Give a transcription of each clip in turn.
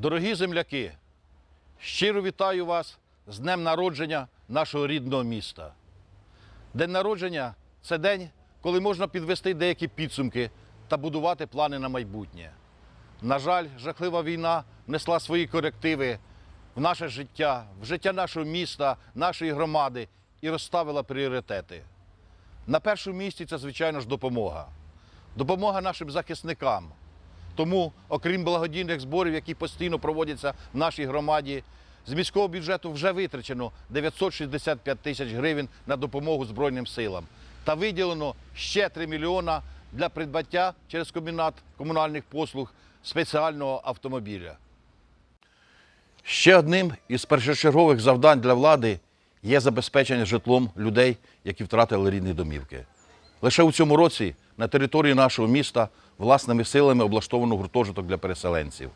Дорогі земляки, щиро вітаю вас з днем народження нашого рідного міста. День народження це день, коли можна підвести деякі підсумки та будувати плани на майбутнє. На жаль, жахлива війна внесла свої корективи в наше життя, в життя нашого міста, нашої громади і розставила пріоритети. На першому місці це, звичайно ж, допомога. Допомога нашим захисникам. Тому, окрім благодійних зборів, які постійно проводяться в нашій громаді, з міського бюджету вже витрачено 965 тисяч гривень на допомогу Збройним силам та виділено ще 3 мільйона для придбаття через комбінат комунальних послуг спеціального автомобіля. Ще одним із першочергових завдань для влади є забезпечення житлом людей, які втратили рідні домівки. Лише у цьому році на території нашого міста власними силами облаштовано гуртожиток для переселенців.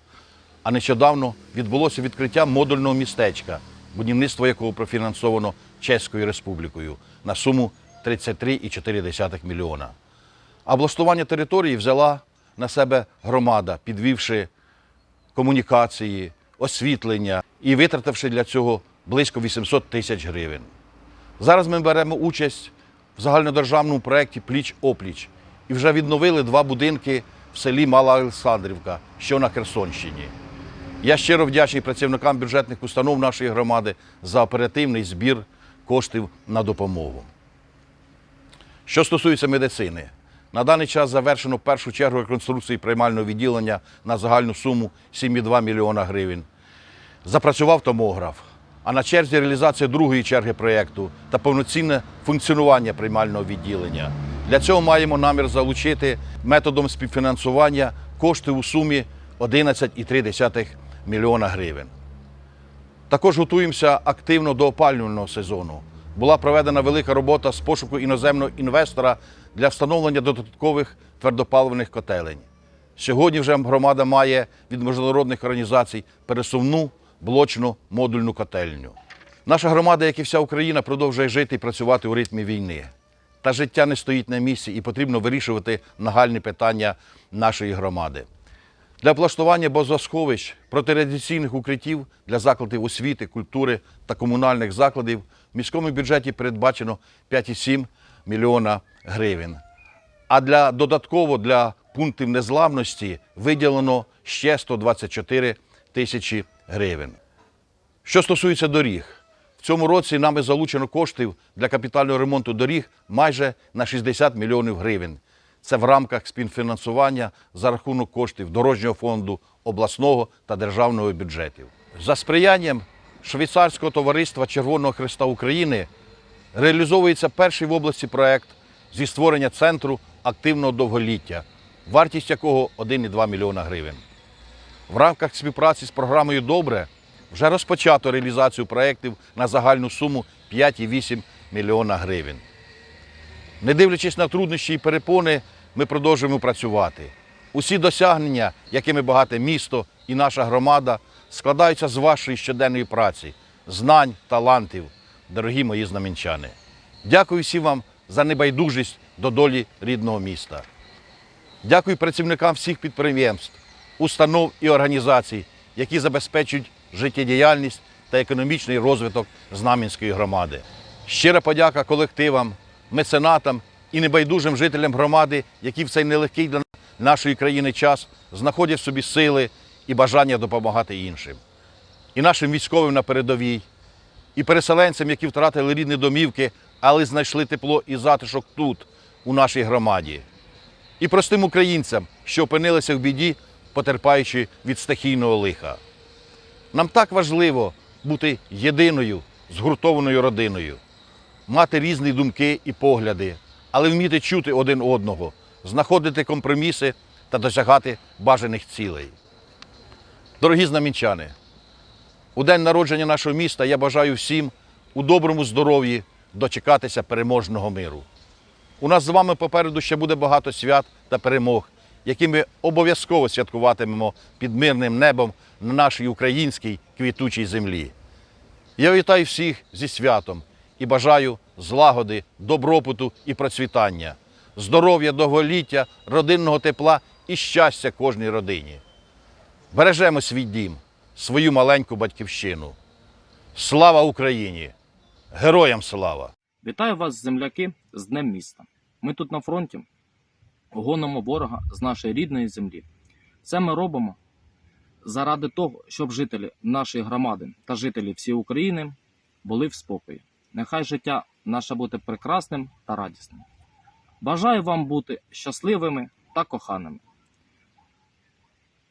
А нещодавно відбулося відкриття модульного містечка, будівництво якого профінансовано Чеською Республікою на суму 33,4 мільйона. А облаштування території взяла на себе громада, підвівши комунікації, освітлення і витративши для цього близько 800 тисяч гривень. Зараз ми беремо участь в загальнодержавному проєкті Пліч опліч і вже відновили два будинки в селі Мала Олександрівка, що на Херсонщині. Я щиро вдячний працівникам бюджетних установ нашої громади за оперативний збір коштів на допомогу. Що стосується медицини, на даний час завершено першу чергу реконструкції приймального відділення на загальну суму 7,2 мільйона гривень. Запрацював томограф. А на черзі реалізація другої черги проєкту та повноцінне функціонування приймального відділення. Для цього маємо намір залучити методом співфінансування кошти у сумі 11,3 мільйона гривень. Також готуємося активно до опалювального сезону. Була проведена велика робота з пошуку іноземного інвестора для встановлення додаткових твердопаливних котелень. Сьогодні вже громада має від міжнародних організацій пересувну блочну модульну котельню. Наша громада, як і вся Україна, продовжує жити і працювати у ритмі війни. Та життя не стоїть на місці і потрібно вирішувати нагальні питання нашої громади. Для облаштування базосховищ протирадіаційних укриттів для закладів освіти, культури та комунальних закладів в міському бюджеті передбачено 5,7 мільйона гривень. А для додатково для пунктів незламності виділено ще 124 тисячі гривень. Що стосується доріг, цьому році нами залучено коштів для капітального ремонту доріг майже на 60 мільйонів гривень. Це в рамках співфінансування за рахунок коштів дорожнього фонду, обласного та державного бюджетів. За сприянням швейцарського товариства Червоного Христа України реалізовується перший в області проект зі створення центру активного довголіття, вартість якого 1,2 мільйона гривень. В рамках співпраці з програмою Добре вже розпочато реалізацію проєктів на загальну суму 5,8 мільйона гривень. Не дивлячись на труднощі і перепони, ми продовжуємо працювати. Усі досягнення, якими багате місто і наша громада, складаються з вашої щоденної праці, знань, талантів, дорогі мої знамінчани. Дякую всім вам за небайдужість до долі рідного міста. Дякую працівникам всіх підприємств, установ і організацій, які забезпечують життєдіяльність та економічний розвиток Знам'янської громади. Щира подяка колективам, меценатам і небайдужим жителям громади, які в цей нелегкий для нашої країни час знаходять в собі сили і бажання допомагати іншим. І нашим військовим на передовій, і переселенцям, які втратили рідні домівки, але знайшли тепло і затишок тут, у нашій громаді і простим українцям, що опинилися в біді, потерпаючи від стихійного лиха. Нам так важливо бути єдиною, згуртованою родиною, мати різні думки і погляди, але вміти чути один одного, знаходити компроміси та досягати бажаних цілей. Дорогі знамінчани, у день народження нашого міста я бажаю всім у доброму здоров'ї дочекатися переможного миру. У нас з вами попереду ще буде багато свят та перемог, які ми обов'язково святкуватимемо під мирним небом на нашій українській квітучій землі. Я вітаю всіх зі святом і бажаю злагоди, добробуту і процвітання, здоров'я, довголіття, родинного тепла і щастя кожній родині. Бережемо свій дім, свою маленьку батьківщину. Слава Україні! Героям слава! Вітаю вас, земляки, з Днем міста. Ми тут на фронті гонимо ворога з нашої рідної землі. Це ми робимо заради того, щоб жителі нашої громади та жителі всієї України були в спокої. Нехай життя наше буде прекрасним та радісним. Бажаю вам бути щасливими та коханими.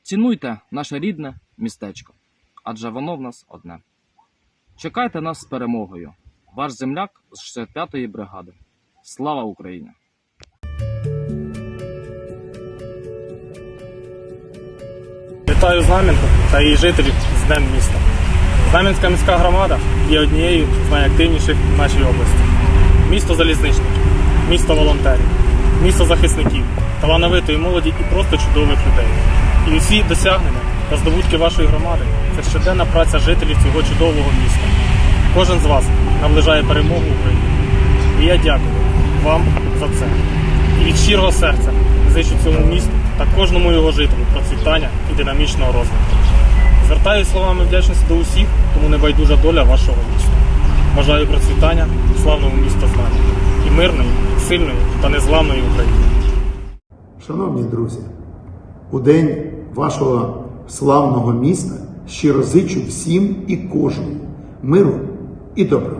Цінуйте наше рідне містечко, адже воно в нас одне. Чекайте нас з перемогою. Ваш земляк з 65-ї бригади. Слава Україні! Вітаю Знам'янку та її жителів з Днем міста. Знам'янська міська громада є однією з найактивніших в нашій області. Місто залізничників, місто волонтерів, місто захисників, талановитої молоді і просто чудових людей. І усі досягнення та здобутки вашої громади це щоденна праця жителів цього чудового міста. Кожен з вас наближає перемогу України. І я дякую вам за це. І від щирого серця зичу цьому місту та кожному його жителю процвітання і динамічного розвитку. Звертаюся словами вдячності до усіх, кому не байдужа доля вашого міста. Бажаю процвітання славного міста знання і мирної, сильної та незламної України. Шановні друзі, у день вашого славного міста щиро зичу всім і кожному миру і добра.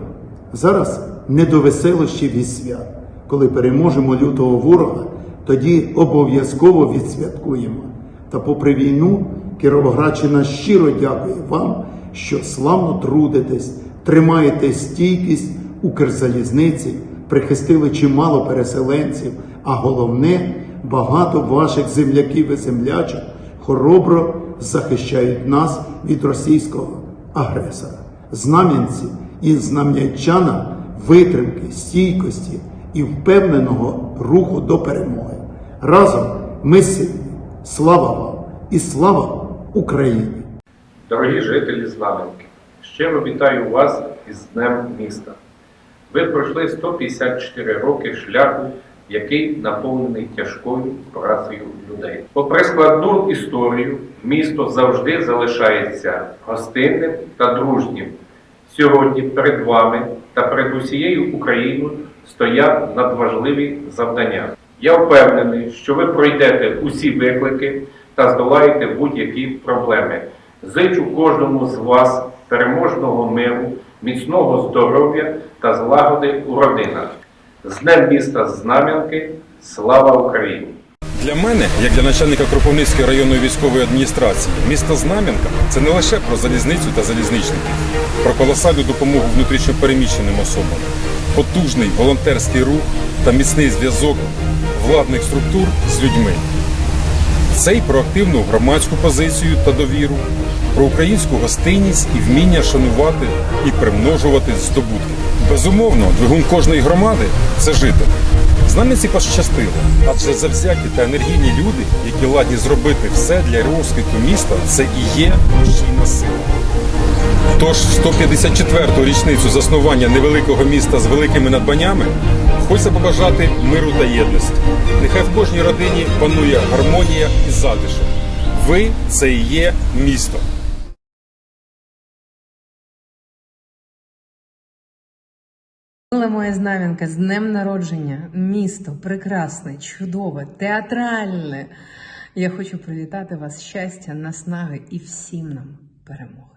Зараз не до веселощів і свят. Коли переможемо лютого ворога, тоді обов'язково відсвяткуємо. Та попри війну Кіровоградщина щиро дякує вам, що славно трудитесь, тримаєте стійкість Укрзалізниці, прихистили чимало переселенців, а головне, багато ваших земляків і землячок хоробро захищають нас від російського агресора. Знам'янці і знам'янчанам витримки, стійкості і впевненого руху до перемоги. Разом ми сильні. Слава вам і слава Україні! Дорогі жителі Знам'янки, щиро вітаю вас із Днем міста. Ви пройшли 154 роки шляху, який наповнений тяжкою працею людей. Попри складну історію, місто завжди залишається гостинним та дружнім. Сьогодні перед вами та перед усією Україною стоять надважливі завдання. Я впевнений, що ви пройдете усі виклики та здолаєте будь-які проблеми. Зичу кожному з вас переможного миру, міцного здоров'я та злагоди у родинах. З Днем міста Знам'янки, слава Україні! Для мене, як для начальника Кропивницької районної військової адміністрації, місто Знам'янка це не лише про залізницю та залізничників, про колосальну допомогу внутрішньопереміщеним особам, потужний волонтерський рух та міцний зв'язок владних структур з людьми. Це й про активну громадську позицію та довіру, про українську гостинність і вміння шанувати і примножувати здобутки. Безумовно, двигун кожної громади це житель. Знам'янці пощастило, адже завзяті та енергійні люди, які ладні зробити все для розквіту міста, це і є рушійна сила. Тож 154-ту річницю заснування невеликого міста з великими надбаннями хочеться побажати миру та єдності. Нехай в кожній родині панує гармонія і затишок. Ви це і є місто. Мила моя знам'янка з днем народження, місто прекрасне, чудове, театральне. Я хочу привітати вас щастя, наснаги і всім нам перемоги.